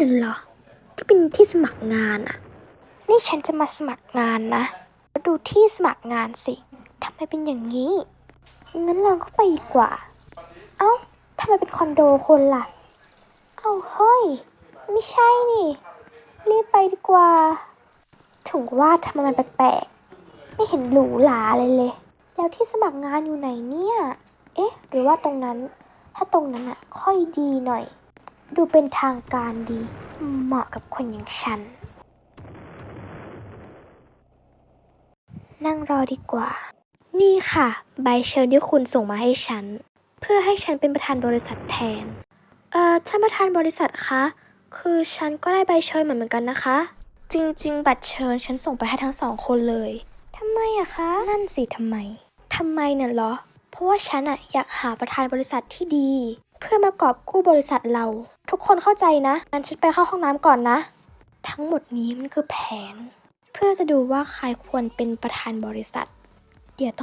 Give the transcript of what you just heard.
นั่นเหรอ ที่เป็นที่สมัครงานอะนี่ฉันจะมาสมัครงานนะแล้วดูที่สมัครงานสิทำไมเป็นอย่างนี้งั้นเราก็ไปดีกว่า เอ้าทำไมเป็นคอนโดคนล่ะ เอ้าเฮ้ย ไม่ใช่นี่ รีบไปดีกว่า ถึงว่าทำไมมันแปลกๆ ไม่เห็นหรูหราเลยเลย แล้วที่สมัครงานอยู่ไหนเนี่ย เอ๊ะ หรือว่าตรงนั้น ถ้าตรงนั้นอะค่อยดีหน่อย ดูเป็นทางการดี เหมาะกับคนอย่างฉัน นั่งรอดีกว่า นี่ค่ะ ใบเชิญที่คุณส่งมาให้ฉัน เพื่อให้ฉันเป็นประธานบริษัทแทน เอ่อท่านประธานบริษัทคะ คือฉันก็ได้ใบเชิญเหมือนกันนะคะ จริง ๆ บัตรเชิญฉันส่งไปให้ทั้งสองคนเลยทำไมอะคะ นั่นสิทำไมทำไมน่ะเหรอ เพราะว่าฉันอะอยากหาประธานบริษัทที่ดี เพื่อมากอบกู้บริษัทเราทุก คนเข้าใจนะงั้นฉันไปเข้าห้องน้ำก่อนนะ ทั้งหมดนี้มันคือแผน เพื่อจะดูว่าใครควรเป็นประธานบริษัท เดี๋ยวต้อง